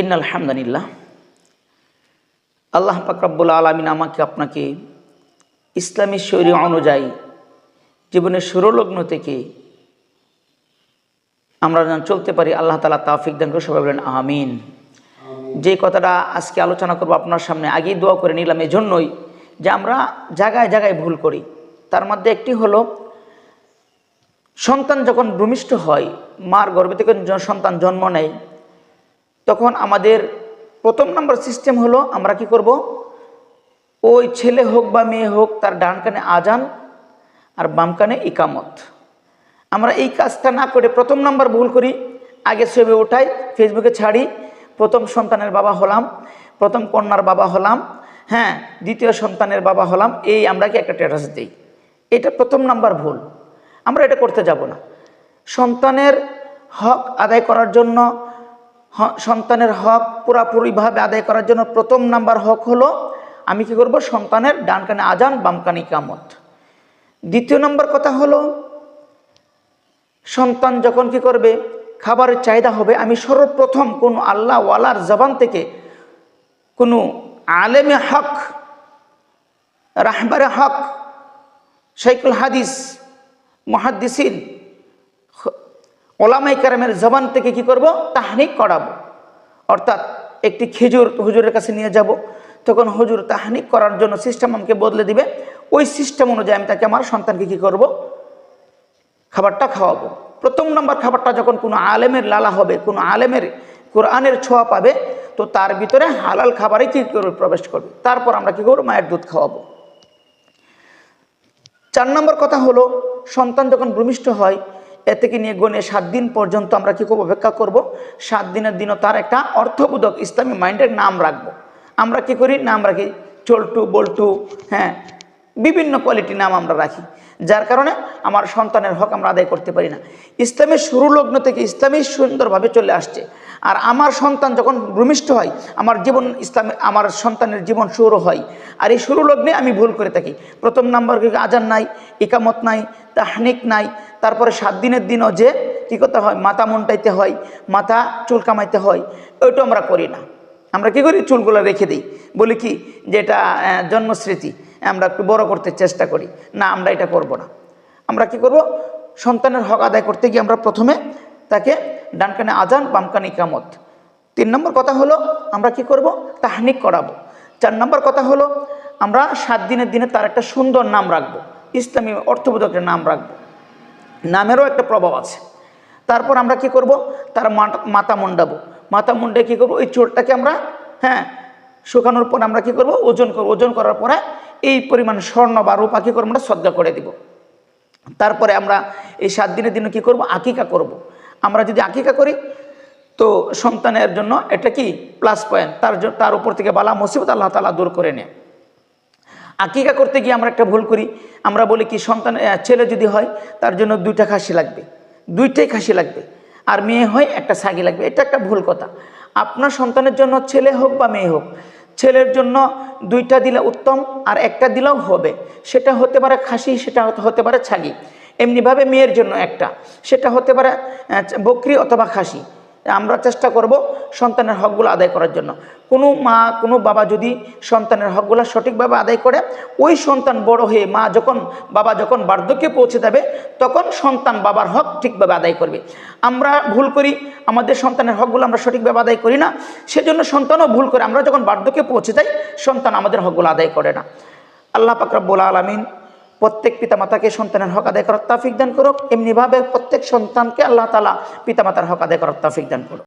In আলহামদুলিল্লাহ আল্লাহ পাকরাবুল আলমিন আমাকে আপনাকে ইসলামী শৈলী অনুযায়ী জীবনের সুরলগ্ন থেকে আমরা যেন চলতে পারি আল্লাহ তালা তাফিক দান করে সবাই বলেন আমিন। যে কথাটা আজকে আলোচনা করব আপনার সামনে আগেই দোয়া করে নিলাম এই জন্যই যে আমরা জায়গায় জায়গায় ভুল করি। তার মধ্যে একটি হলো সন্তান যখন ভূমিষ্ঠ হয় মার গর্ভে থেকে সন্তান জন্ম নেয় তখন আমাদের প্রথম নম্বর সিস্টেম হলো আমরা কি করব? ওই ছেলে হোক বা মেয়ে হোক তার ডান কানে আজান আর বাম কানে ইকামত। আমরা এই কাজটা না করে প্রথম নাম্বার ভুল করি, আগে ছবি ওঠাই ফেসবুকে ছাড়ি, প্রথম সন্তানের বাবা হলাম, প্রথম কন্যার বাবা হলাম হ্যাঁ দ্বিতীয় সন্তানের বাবা হলাম, এই আমরা কি একটা স্ট্যাটাস দিই। এটা প্রথম নাম্বার ভুল। আমরা এটা করতে যাব না। সন্তানের হক আদায় করার জন্য সন্তানের হক পুরাপুরিভাবে আদায় করার জন্য প্রথম নাম্বার হক হলো, আমি কি করব? সন্তানের ডান কানে আজান বাম কানে কামত দ্বিতীয় নম্বর কথা হলো, সন্তান যখন কি করবে? খাবারের চাহিদা হবে। আমি সর্বপ্রথম কোন আল্লাহ ওয়ালার জবান থেকে কোনো আলেমে হক, রাহবারে হক শাইকুল হাদিস, মহাদ্দিসিন ওলামাই কারামের জবান থেকে কি করব? তাহনিক করাবো। অর্থাৎ একটি খেজুর হুজুরের কাছে নিয়ে যাব। তখন হুজুর তাহনিক করার জন্য সিস্টেম আমাকে বদলে দিবে। ওই সিস্টেম অনুযায়ী আমি তাকে আমার সন্তানকে কি করব? খাবারটা খাওয়াবো। প্রথম নম্বর খাবারটা যখন কোনো আলেমের লালা হবে, কোনো আলেমের কোরআনের ছোঁয়া পাবে, তো তার ভিতরে হালাল খাবারে কি করবে? প্রবেশ করবে। তারপর আমরা কি করব? মায়ের দুধ খাওয়াবো। চার নম্বর কথা হলো, সন্তান যখন ভূমিষ্ঠ হয় এ থেকে নিয়ে গণে সাত দিন পর্যন্ত আমরা কি করব, অপেক্ষা করব? সাত দিনের দিনও তার একটা অর্থবোধক ইসলামী মাইন্ডের নাম রাখব। আমরা কি করি? নাম রাখি চল্টু, বল্টু হ্যাঁ বিভিন্ন কোয়ালিটি নাম আমরা রাখি, যার কারণে আমার সন্তানের হক আমরা আদায় করতে পারি না। ইসলামের শুরু লগ্ন থেকে ইসলামী সুন্দরভাবে চলে আসছে। আর আমার সন্তান যখন ভূমিষ্ঠ হয়, আমার জীবন ইসলামে, আমার সন্তানের জীবন শুরু হয়। আর এই শুরু লগ্নে আমি ভুল করে থাকি। প্রথম নাম্বার আজান নাই, ইকামত নাই, তাহনিক নাই, তারপরে সাত দিনের দিনও যে কী করতে হয়, মাথা মুন্টাইতে হয়, মাথা চুল কামাইতে হয়, ওইটা আমরা করি না। আমরা কি করি? চুলগুলো রেখে দিই। বলি কি যেটা জন্মস্মৃতি। আমরা একটু বড় করতে চেষ্টা করি। না, আমরা এটা করব না। আমরা কি করব? সন্তানের হক আদায় করতে গিয়ে আমরা প্রথমে তাকে ডান কানে আজান বাম কানে ইকামত। তিন নম্বর কথা হলো, আমরা কি করব? তাহনিক করাবো। চার নম্বর কথা হলো, আমরা সাত দিনের দিনে তার একটা সুন্দর নাম রাখব। ইসলামী অর্থবোধক একটা নাম রাখব। নামেরও একটা প্রভাব আছে। তারপর আমরা কি করব? তার মাথা মুন্ডাবো। মাথা মুন্ডে কি করব? ওই চোরটাকে আমরা হ্যাঁ শুকানোর পর আমরা কি করব? ওজন করব। ওজন করার পরে এই পরিমাণ স্বর্ণ বা রূপা কি করব আমরা শ্রদ্ধা করে দিব। তারপরে আমরা এই সাত দিনের দিনে কি করব? আকিকা করব। আমরা যদি আকিকা করি, তো সন্তানের জন্য এটা কি? প্লাস পয়েন্ট তার তার উপর থেকে বালা, মুসিবত আল্লাহ তালা দূর করে নেয়। আকিকা করতে গিয়ে আমরা একটা ভুল করি। আমরা বলি কি, সন্তান ছেলে যদি হয়, তার জন্য দুইটা খাসি লাগবে। দুইটাই খাসি লাগবে। আর মেয়ে হয় একটা সাগি লাগবে। এটা একটা ভুল কথা। আপনার সন্তানের জন্য ছেলে হোক বা মেয়ে হোক ছেলের জন্য দুইটা দিলে উত্তম আর একটা দিলেও হবে। সেটা হতে পারে খাসি, সেটা হতে- পারে ছাগি। এমনিভাবে মেয়ের জন্য একটা। সেটা হতে পারে বকরি অথবা খাসি। আমরা চেষ্টা করব সন্তানের হকগুলো আদায় করার জন্য। কোনো মা, কোনো বাবা যদি সন্তানের হকগুলো সঠিকভাবে আদায় করে, ওই সন্তান বড় হয়ে মা যখন, বাবা যখন বার্ধক্যে পৌঁছে যাবে, তখন সন্তান বাবার হক ঠিকভাবে আদায় করবে। আমরা ভুল করি, আমাদের সন্তানের হকগুলো আমরা সঠিকভাবে আদায় করি না, সেজন্য সন্তানও ভুল করে। আমরা যখন বার্ধক্যে পৌঁছে যাই, সন্তান আমাদের হকগুলো আদায় করে না। আল্লাহ পাকরাবুল আলমিন প্রত্যেক পিতামাতাকে সন্তানের হক আদায় করার তাফিক দান করুক। এমনিভাবে প্রত্যেক সন্তানকে আল্লাহ তালা পিতামাতার হক আদায় করার তাফিক দান করুক।